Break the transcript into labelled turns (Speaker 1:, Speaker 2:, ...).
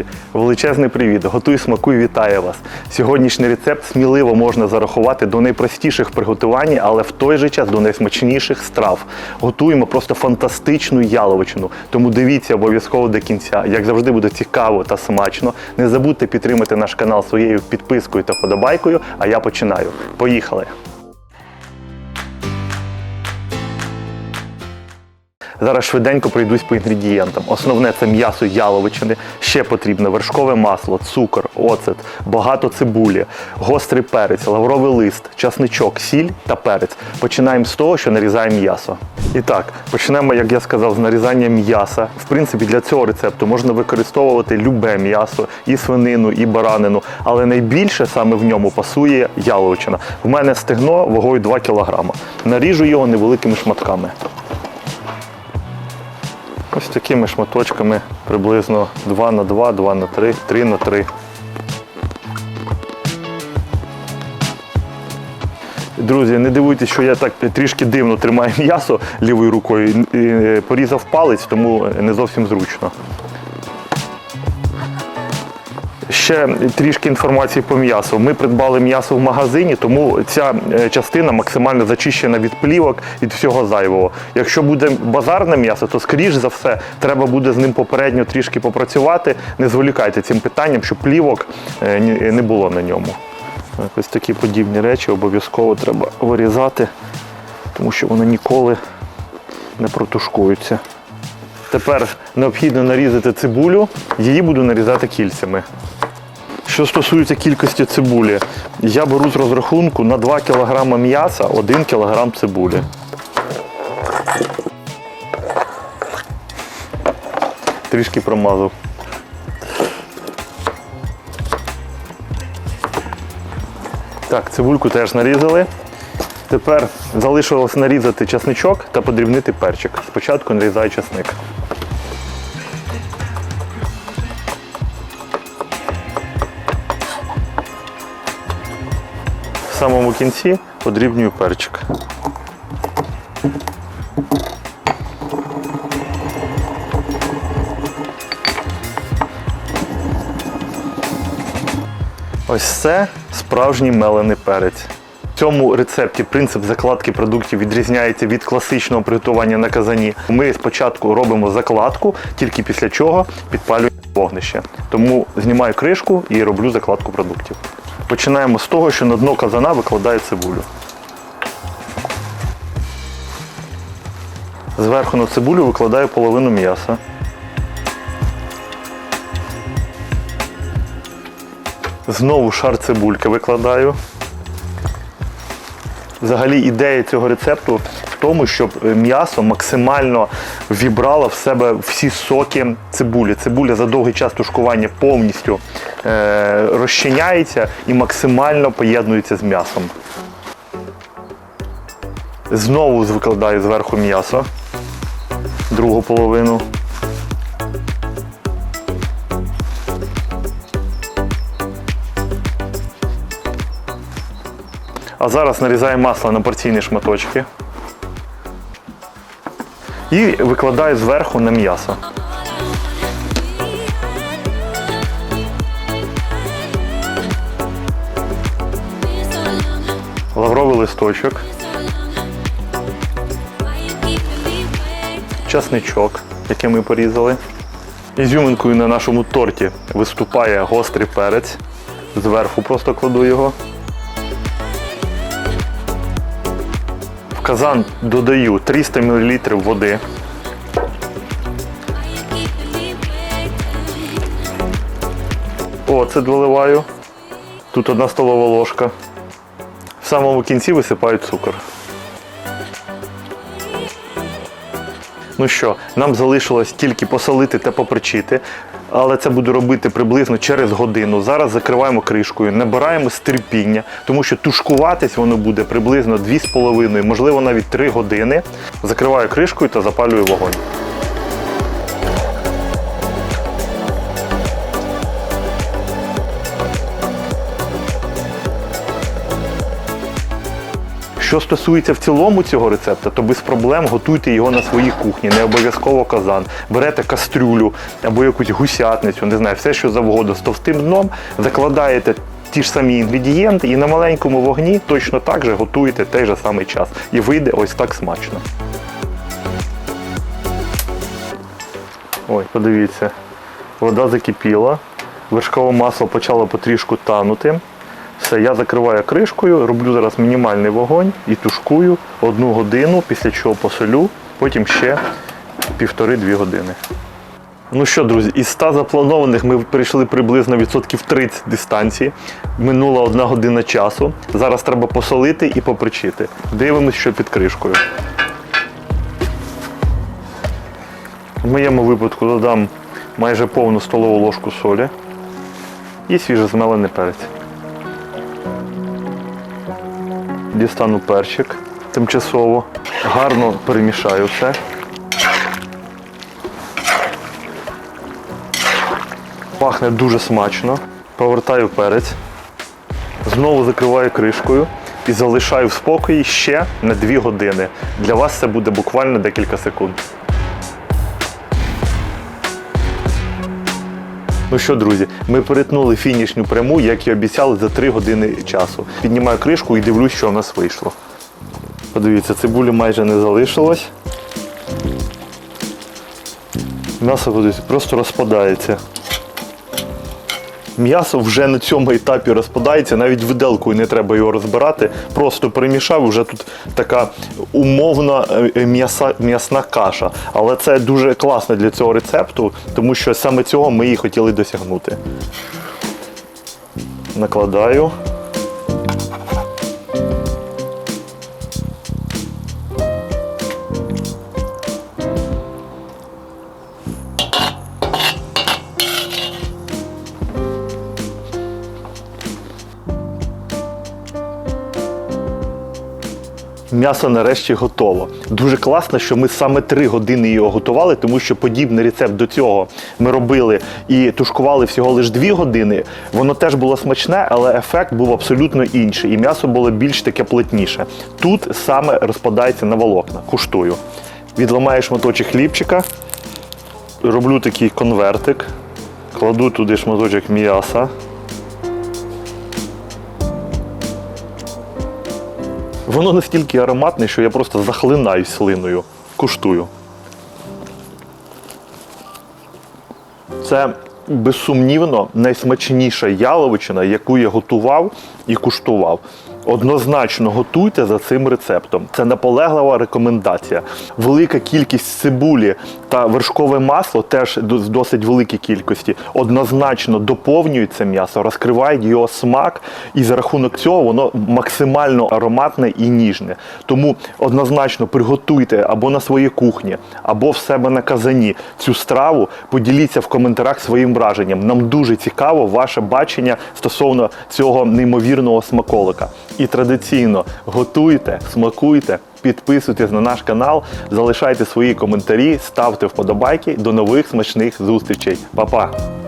Speaker 1: Друзі, величезний привіт! Готуй смакуй, вітаю вас! Сьогоднішній рецепт сміливо можна зарахувати до найпростіших приготувань, але в той же час до найсмачніших страв. Готуємо просто фантастичну яловичину. Тому дивіться обов'язково до кінця. Як завжди буде цікаво та смачно. Не забудьте підтримати наш канал своєю підпискою та подобайкою. А я починаю. Поїхали! Зараз швиденько пройдусь по інгредієнтам. Основне це м'ясо яловичини, ще потрібно вершкове масло, цукор, оцет, багато цибулі, гострий перець, лавровий лист, часничок, сіль та перець. Починаємо з того, що нарізаємо м'ясо. І так, почнемо, як я сказав, з нарізання м'яса. В принципі, для цього рецепту можна використовувати любе м'ясо, і свинину, і баранину, але найбільше саме в ньому пасує яловичина. В мене стегно вагою 2 кг. Наріжу його невеликими шматками. Ось такими шматочками приблизно 2 на 2, 2 на 3, 3 на 3. Друзі, не дивуйтесь, що я так трішки дивно тримаю м'ясо лівою рукою. е, Порізав палець, тому не зовсім зручно. Ще трішки інформації по м'ясу. Ми придбали м'ясо в магазині, тому ця е, частина максимально зачищена від плівок, від всього зайвого. Якщо буде базарне м'ясо, то скоріш за все треба буде з ним попередньо трішки попрацювати. Не зволікайте цим питанням, щоб плівок е, не було на ньому. Ось такі подібні речі обов'язково треба вирізати, тому що вони ніколи не протушкуються. Тепер необхідно нарізати цибулю, її буду нарізати кільцями. Що стосується кількості цибулі, я беру з розрахунку на 2 кг м'яса 1 кг цибулі. Трішки промазав. Так, цибульку теж нарізали. Тепер залишилось нарізати часничок та подрібнити перчик. Спочатку нарізаю часник. Самому кінці подрібнюю перчик. Ось це справжній мелений перець. В цьому рецепті принцип закладки продуктів відрізняється від класичного приготування на казані. Ми спочатку робимо закладку, тільки після чого підпалюємо вогнище. Тому знімаю кришку і роблю закладку продуктів. Починаємо з того, що на дно казана викладаю цибулю. Зверху на цибулю викладаю половину м'яса. Знову шар цибульки викладаю. Взагалі ідея цього рецепту в тому, щоб м'ясо максимально вібрало в себе всі соки цибулі. Цибуля за довгий час тушкування повністю е, розчиняється і максимально поєднується з м'ясом. Знову викладаю зверху м'ясо, другу половину. А зараз нарізаю масло на порційні шматочки. І викладаю зверху на м'ясо. Лавровий листочок, часничок, який ми порізали. Ізюминкою на нашому торті виступає гострий перець. Зверху просто кладу його. Казан додаю 300 мл води. Оцет виливаю. Тут одна столова ложка. В самому кінці висипаю цукор. Ну що, нам залишилось тільки посолити та поперчити, але це буду робити приблизно через годину. Зараз закриваємо кришкою, набираємо стерпіння, тому що тушкуватись воно буде приблизно 2,5, можливо навіть 3 години. Закриваю кришкою та запалюю вогонь. Що стосується в цілому цього рецепта, то без проблем готуйте його на своїй кухні, не обов'язково казан. Берете кастрюлю або якусь гусятницю, не знаю, все що завгодно з товстим дном, закладаєте ті ж самі інгредієнти і на маленькому вогні точно так же готуєте той же самий час. І вийде ось так смачно. Ой, подивіться, вода закипіла, вершкове масло почало потрішку танути. Все, я закриваю кришкою, роблю зараз мінімальний вогонь і тушкую одну годину, після чого посолю, потім ще півтори-дві години. Ну що, друзі, із 100 запланованих ми прийшли приблизно відсотків 30 дистанції. Минула одна година часу. Зараз треба посолити і попричити. Дивимось, що під кришкою. В моєму випадку додам майже повну столову ложку солі і свіжозмелений перець. Дістану перчик тимчасово. Гарно перемішаю все. Пахне дуже смачно. Повертаю перець. Знову закриваю кришкою і залишаю в спокої ще на 2 години. Для вас це буде буквально декілька секунд. Ну що, друзі, ми перетнули фінішню пряму, як і обіцяли, за 3 години часу. Піднімаю кришку і дивлюсь, що в нас вийшло. Подивіться, цибулі майже не залишилось. М'ясо просто розпадається. М'ясо вже на цьому етапі розпадається, навіть виделкою не треба його розбирати. Просто перемішав, вже тут така умовна е, м'ясна каша. Але це дуже класно для цього рецепту, тому що саме цього ми і хотіли досягнути. Накладаю. М'ясо нарешті готово. Дуже класно, що ми саме 3 години його готували, тому що подібний рецепт до цього ми робили і тушкували всього лише 2 години. Воно теж було смачне, але ефект був абсолютно інший. І м'ясо було більш таке плотніше. Тут саме розпадається на волокна. Куштую. Відламаю шматочок хлібчика, роблю такий конвертик, кладу туди шматочок м'яса. Воно настільки ароматне, що я просто захлинаюсь слиною. Куштую. Це безсумнівно найсмачніша яловичина, яку я готував і куштував. Однозначно готуйте за цим рецептом. Це наполеглива рекомендація. Велика кількість цибулі та вершкове масло теж з досить великій кількості. Однозначно доповнюють це м'ясо, розкривають його смак, і за рахунок цього воно максимально ароматне і ніжне. Тому однозначно приготуйте або на своїй кухні, або в себе на казані цю страву. Поділіться в коментарях своїм враженням. Нам дуже цікаво ваше бачення стосовно цього неймовірного смаколика. І традиційно готуйте, смакуйте. Підписуйтесь на наш канал, залишайте свої коментарі, ставте вподобайки. До нових смачних зустрічей. Па-па!